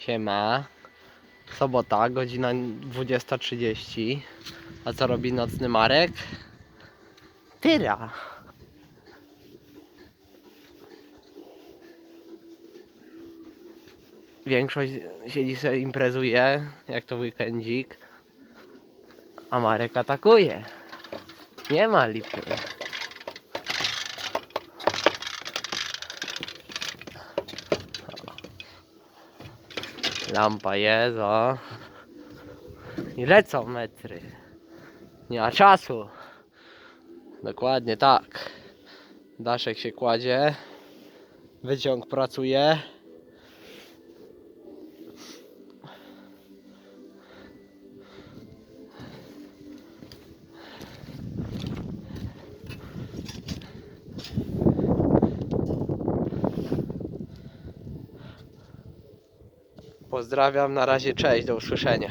Siema. Sobota, godzina 20.30. A co robi nocny Marek? Tyra. Większość siedzi sobie imprezuje, jak to weekendzik. A Marek atakuje. Nie ma lipy. Lampa jest, o. I lecą metry. Nie ma czasu. Dokładnie tak. Daszek się kładzie. Wyciąg pracuje. Pozdrawiam, na razie cześć, do usłyszenia.